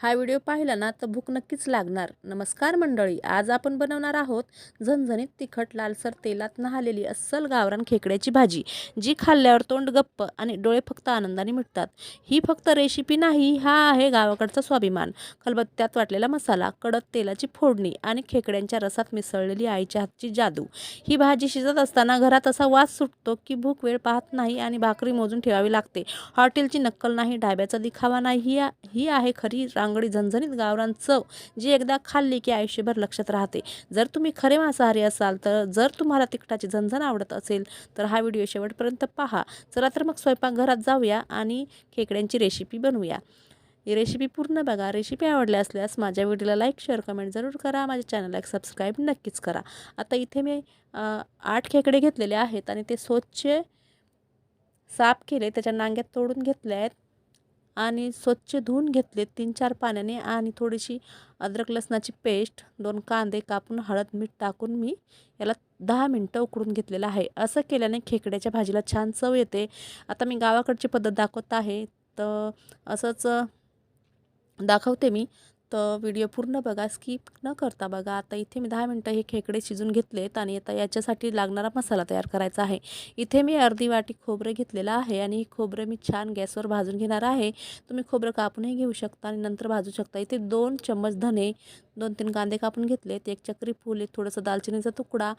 हा व्हिडिओ पाहिला ना तर भूक नक्कीच लागणार. नमस्कार मंडळी आज आपण बनवणार आहोत झणझणीत तिखट लालसर तेलात नहालेली अस्सल गावरान खेकड्याची भाजी जी खाल्ल्यावर तोंड गप्प आणि डोळे फक्त आनंदाने मिटतात. ही फक्त रेसिपी नाही हा आहे गावाकडचा स्वाभिमान. खलबत्त्यात वाटलेला मसाला कडक तेलाची फोडणी आणि खेकड्यांच्या रसात मिसळलेली आईच्या हातची जादू. ही भाजी शिजत असताना घरात असा वास सुटतो की भूक वेळ पाहत नाही आणि भाकरी मोजून ठेवावी लागते. हॉटेलची नक्कल नाही डाब्याचा दिखावा नाही ही ही आहे खरी रा रांगडी झणझणीत गावरान चव जी एकदा खाल्ली की आयुष्यभर लक्षात राहते. जर तुम्ही खरे मांसाहारी असाल तर जर तुम्हाला तिखटाची झणझण आवडत असेल तर हा व्हिडिओ शेवटपर्यंत पहा. चला तर मग स्वयंपाकघरात जाऊया आणि खेकड्यांची रेसिपी बनवूया. ही रेसिपी पूर्ण बघा. रेसिपी आवडल्या असल्यास माझ्या व्हिडिओला लाईक शेअर कमेंट जरूर करा. माझ्या चॅनलला एक सबस्क्राईब नक्कीच करा. आता इथे मी आठ खेकडे घेतलेले आहेत आणि ते स्वच्छ साफ केले. त्याच्या नांग्यात तोडून घेतले आहेत. आणि स्वच्छ धुवून घेतले तीन चार पाण्याने आणि थोडीशी अद्रक लसणाची पेस्ट दोन कांदे कापून हळद मीठ टाकून मी याला दहा मिनटं उकडून घेतलेलं आहे. असं केल्याने खेकड्याच्या भाजीला छान चव येते. आता मी गावाकडची पद्धत दाखवत आहे. तर असंच दाखवते मी. तर व्हिडिओ पूर्ण बघा स्किप न करता बघा. आता इथे मी दहा मिनटं हे खेकडे शिजून घेतलेत आणि आता याच्यासाठी लागणारा मसाला तयार करायचा आहे. इथे मी अर्धी वाटी खोबरं घेतलेलं आहे आणि हे खोबरं मी छान गॅसवर भाजून घेणार आहे. तुम्ही खोबरं कापूनही घेऊ शकता आणि नंतर भाजू शकता. इथे दोन चम्मच धने दोन तीन कांदे कापून घेतलेत एक चक्री फूल एक थोडंसं दालचिनीचा तुकडा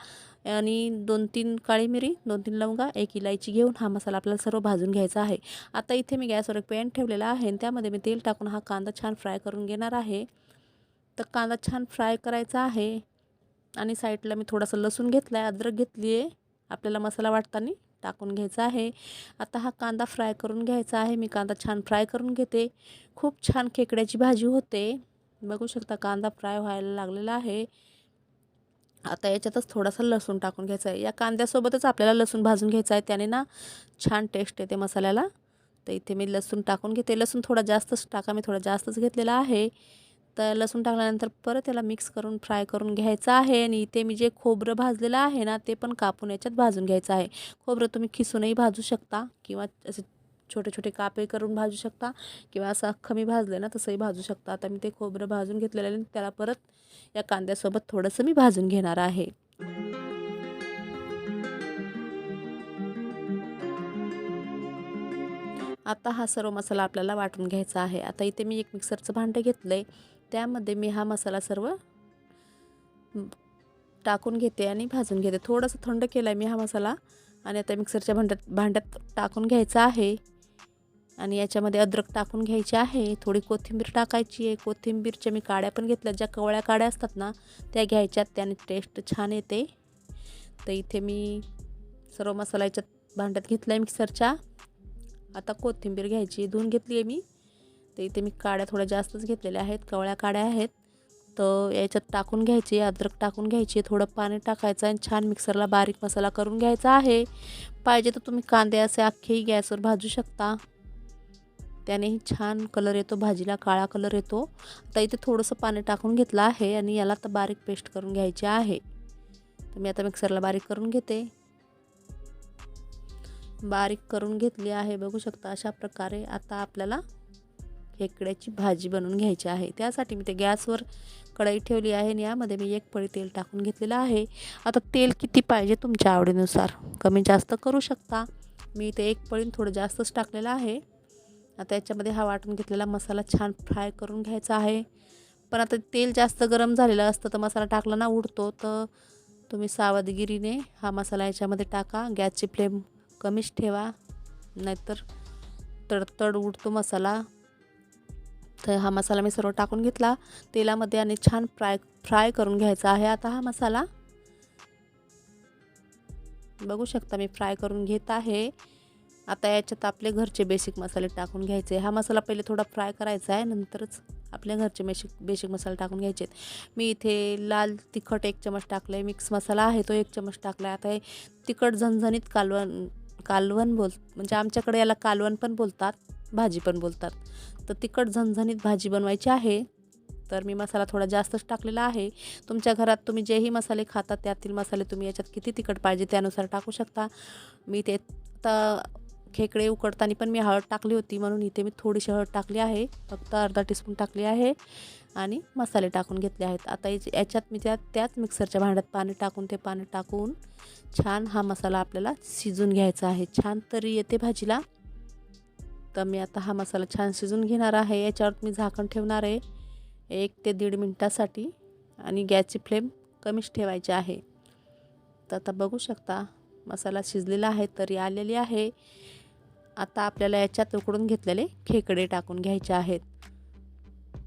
आणि दोन तीन काळी मिरी दोन तीन लवंगा एक इलायची घेऊन हा मसाला आपल्याला सर्व भाजून घ्यायचा आहे. आता इथे मी गॅसवर एक पॅन ठेवलेला आहे आणि त्यामध्ये मी तेल टाकून हा कांदा छान फ्राय करून घेणार आहे. तर कांदा छान फ्राय करायचा आहे आणि साईडला मी थोडासा लसूण घेतला आहे अद्रक घेतली आहे आपल्याला मसाला वाटताना टाकून घ्यायचा आहे. आता हा कांदा फ्राय करून घ्यायचा आहे. मी कांदा छान फ्राय करून घेते. खूप छान खेकड्याची भाजी होते. बघू शकता कांदा फ्राय व्हायला लागलेला आहे. आता याच्यातच थोडासा लसूण टाकून घ्यायचा आहे. या कांद्यासोबतच आपल्याला लसूण भाजून घ्यायचा आहे. त्याने ना छान टेस्ट येते मसाल्याला. तर इथे मी लसूण टाकून घेते. लसूण थोडा जास्तच टाका. मी थोडा जास्तच घेतलेला आहे. तर लसूण टाकल्यानंतर परत त्याला मिक्स करून फ्राय करून घ्यायचं आहे. आणि इथे मी जे खोबरं भाजलेलं आहे ना ते पण कापून याच्यात भाजून घ्यायचं आहे. खोबरं तुम्ही खिसूनही भाजू शकता किंवा असं छोटे छोटे कापे करून भाजू शकता किंवा असं अख्खं मी भाजले ना तसंही भाजू शकता. आता मी ते खोबरं भाजून घेतलेलं आहे त्याला परत या कांद्यासोबत थोडंसं मी भाजून घेणार आहे. आता हा सर्व मसाला आपल्याला वाटून घ्यायचा आहे. आता इथे मी एक मिक्सरचं भांडं घेतलं आहे त्यामध्ये मी हा मसाला सर्व टाकून घेते आणि भाजून घेते. थोडंसं थंड केलं आहे मी हा मसाला आणि आता मिक्सरच्या भांड्यात भांड्यात टाकून घ्यायचा आहे. आणि याच्यामध्ये अद्रक टाकून घ्यायची आहे. थोडी कोथिंबीर टाकायची आहे. कोथिंबीरच्या मी काड्या पण घेतल्या. ज्या कवळ्या काड्या असतात ना त्या घ्यायच्यात. त्याने टेस्ट छान येते. तर इथे मी सर्व मसाला याच्यात भांड्यात घेतला आहे मिक्सरच्या. आता कोथिंबीर घ्यायची धुवून घेतली आहे मी. तर इथे मी काड्या थोड्या जास्तच घेतलेल्या आहेत. कवळ्या काड्या आहेत. तर याच्यात टाकून घ्यायची अद्रक टाकून घ्यायची. थोडं पाणी टाकायचं आणि छान मिक्सरला बारीक मसाला करून घ्यायचा आहे. पाहिजे तर तुम्ही कांदे असे अख्खेही गॅसवर भाजू शकता. त्यानेही छान कलर येतो भाजीला काळा कलर येतो. आता इथे थोडंसं पाणी टाकून घेतलं आहे आणि याला तर बारीक पेस्ट करून घ्यायची आहे. तर मी आता मिक्सरला बारीक करून घेते. बारीक करून घेतली आहे बघू शकता अशा प्रकारे आता आपल्याला खेकड्याची भाजी बनवून घ्यायची आहे. त्यासाठी मी ते गॅसवर कढई ठेवली आहे आणि यामध्ये मी एक पळी तेल टाकून घेतलेलं आहे. आता तेल किती पाहिजे तुमच्या आवडीनुसार? कमी जास्त करू शकता. मी ते एक पळीन थोडं जास्तच टाकलेलं आहे. आता याच्यामध्ये हा वाटून घेतलेला मसाला छान फ्राय करून घ्यायचा आहे. पण आता तेल जास्त गरम झालेलं असतं तर मसाला टाकला ना उडतो तर तुम्ही सावधगिरीने हा मसाला याच्यामध्ये टाका. गॅसची फ्लेम कमीच ठेवा नाहीतर तडतड उडतो मसाला. तर हा मसाला मी सर्व टाकून घेतला. तेलामध्ये आणि छान फ्राय फ्राय करून घ्यायचा आहे आता हा मसाला. बघू शकता मी फ्राय करून घेत आहे. आता याच्यात आपले घरचे बेसिक मसाले टाकून घ्यायचे. हा मसाला पहिले थोडा फ्राय करायचा आहे नंतरच आपल्या घरचे बेसिक बेसिक मसाले टाकून घ्यायचे मी इथे लाल तिखट एक चमच टाकलं आहे मिक्स मसाला आहे तो एक चमच टाकला आहे आता हे तिखट झणझणीत कालवण कालवण बोल म्हणजे आमच्याकडे याला कालवण पण बोलतात भाजी पण बोलतात. तर तिखट झणझणीत भाजी बनवायची आहे. तर मी मसाला थोडा जास्तच टाकलेला आहे. तुमच्या घरात तुम्ही जेही मसाले खाता त्यातील मसाले तुम्ही याच्यात किती तिखट पाहिजे त्यानुसार टाकू शकता. मी ते आता खेकडे उकडताना पण मी हळद टाकली होती म्हणून इथे मी थोडीशी हळद टाकली आहे. फक्त अर्धा टीस्पून टाकली आहे आणि मसाले टाकून घेतले आहेत. आता याच्या- याच्यात मी त्या त्याच मिक्सरच्या भांड्यात पाणी टाकून ते पाणी टाकून छान हा मसाला आपल्याला शिजून घ्यायचा आहे. छान तरी येते भाजीला. तर मी आता हा मसाला छान शिजून घेणार आहे. याच्यावर मी झाकण ठेवणार आहे एक ते दीड मिनटासाठी आणि गॅसची फ्लेम कमीच ठेवायची आहे. तर आता बघू शकता मसाला शिजलेला आहे तरी आलेली आहे. आता आपल्याला याच्यात उकडून घेतलेले खेकडे टाकून घ्यायचे आहेत.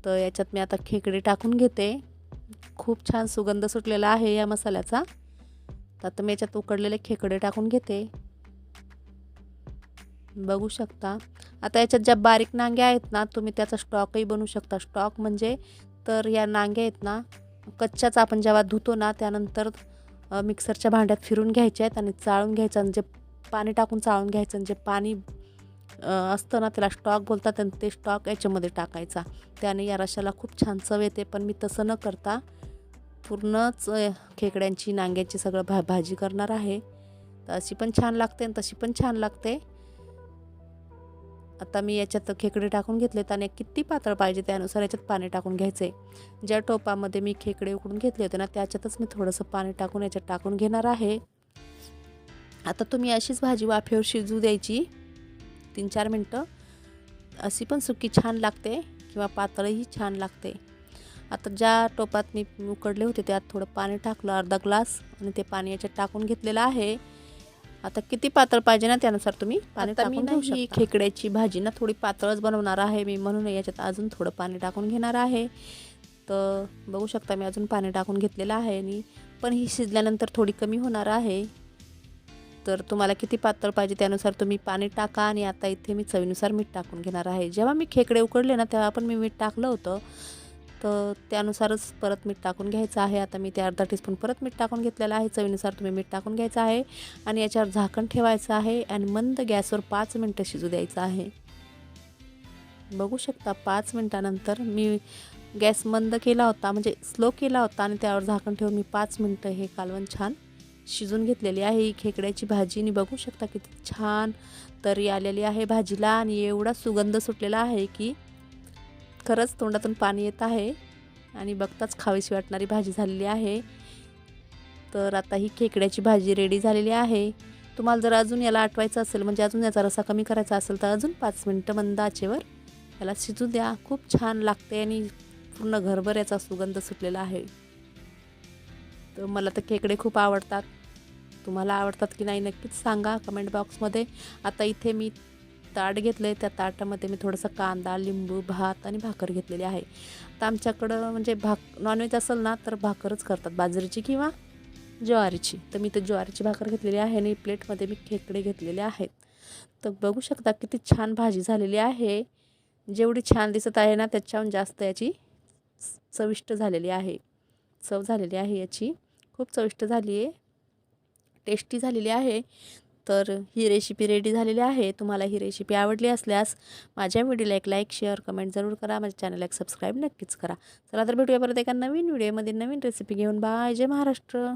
तर याच्यात मी आता खेकडे टाकून घेते. खूप छान सुगंध सुटलेला आहे या मसाल्याचा. तर आता मी याच्यात उकडलेले खेकडे टाकून घेते. बघू शकता. आता याच्यात ज्या बारीक नांग्या आहेत ना तुम्ही त्याचा स्टॉकही बनवू शकता. स्टॉक म्हणजे तर या नांग्या आहेत ना कच्च्याच आपण जेव्हा धुतो ना त्यानंतर मिक्सरच्या भांड्यात फिरून घ्यायच्या आहेत आणि चाळून घ्यायचं आणि जे पाणी टाकून चाळून घ्यायचं आणि जे पाणी असतं ना त्याला स्टॉक बोलतात आणि ते स्टॉक याच्यामध्ये टाकायचा. त्याने या रशाला खूप छान चव येते पण मी तसं न करता पूर्णच खेकड्यांची नांग्याची सगळं भा भाजी करणार आहे. तर अशी पण छान लागते आणि तशी पण छान लागते. आता मी याच्यात खेकडे टाकून घेतलेत आणि किती पातळ पाहिजे त्यानुसार याच्यात पाणी टाकून घ्यायचे. ज्या टोपामध्ये मी खेकडे उकडून घेतले होते ना त्याच्यातच मी थोडंसं पाणी टाकून याच्यात टाकून घेणार आहे. आता तुम्ही अशीच भाजी वाफेवर शिजू द्यायची. तीन चार मिनटं. अशी पण सुकी छान लागते किंवा पातळही छान लागते. आता ज्या टोपात मी उकडले होते त्यात थोडं पाणी टाकलं अर्धा ग्लास आणि ते पाणी याच्यात टाकून घेतलेलं आहे. आता किती पातळ पाहिजे ना त्यानुसार तुम्ही? पाणी टाकून घेऊ ही खेकड्याची भाजी ना थोडी पातळच बनवणार आहे. मी म्हणून याच्यात अजून थोडं पाणी टाकून घेणार आहे. तर बघू शकता मी अजून पाणी टाकून घेतलेलं आहे आणि पण ही शिजल्यानंतर थोडी कमी होणार आहे. तर तुम्हाला किती पातळ पाहिजे त्यानुसार तुम्ही पाणी टाका आणि आता इथे मी चवीनुसार मीठ टाकून घेणार आहे. जेव्हा मी खेकडे उकडले ना तेव्हा पण मी मीठ टाकलं होतं. तर त्यानुसारच परत मीठ टाकून घ्यायचं आहे. आता मी ते अर्धा टीस्पून परत मीठ टाकून घेतलेलं आहे. चवीनुसार तुम्ही मीठ टाकून घ्यायचं आहे. आणि याच्यावर झाकण ठेवायचं आहे आणि मंद गॅसवर पाच मिनटं शिजू द्यायचं आहे. बघू शकता पाच मिनटानंतर मी गॅस मंद केला होता म्हणजे स्लो केला होता आणि त्यावर झाकण ठेवून मी पाच मिनटं हे कालवण छान शिजून घेतलेली आहे. खेकड्याची भाजी. आणि बघू शकता किती छान तरी आलेली आहे भाजीला. आणि एवढा सुगंध सुटलेला आहे की खरंच तोंडातून पाणी येत आहे. आणि बघताच खावीशी वाटणारी भाजी झालेली आहे. तर आता ही खेकड्याची भाजी रेडी झालेली आहे. तुम्हाला जर अजून याला आटवायचं असेल म्हणजे अजून याचा रसा कमी करायचा असेल तर अजून पाच मिनटं मंद आचेवर याला शिजू द्या. खूप छान लागते आणि पूर्ण घरभर याचा सुगंध सुटलेला आहे. तर मला तर खेकडे खूप आवडतात. तुम्हाला आवडतात की नाही नक्कीच सांगा. कमेंट बॉक्समध्ये आता इथे मी ताट घेतलं आहे त्या ताटामध्ये मी थोडंसं कांदा लिंबू भात आणि भाकर घेतलेली आहे. तर आमच्याकडं म्हणजे भाक नॉनव्हेज असेल ना तर भाकरच करतात. बाजरीची किंवा ज्वारीची. तर मी ते ज्वारीची भाकर घेतलेली आहे आणि प्लेटमध्ये मी खेकडे घेतलेले आहेत. तर बघू शकता किती छान भाजी झालेली आहे. जेवढी छान दिसत आहे ना त्याच्याहून जास्त याची चविष्ट झालेली आहे. चव झालेली आहे याची. खूप चविष्ट झाली आहे टेस्टी झालेली आहे. तर ही रेसिपी रेडी झालेली आहे. तुम्हाला ही रेसिपी आवडली असल्यास माझ्या व्हिडिओला एक लाईक शेअर कमेंट जरूर करा. माझ्या चॅनलला एक सबस्क्राईब नक्कीच करा. चला तर भेटूया परत एका नवीन व्हिडिओमध्ये नवीन रेसिपी घेऊन. बाय जय महाराष्ट्र.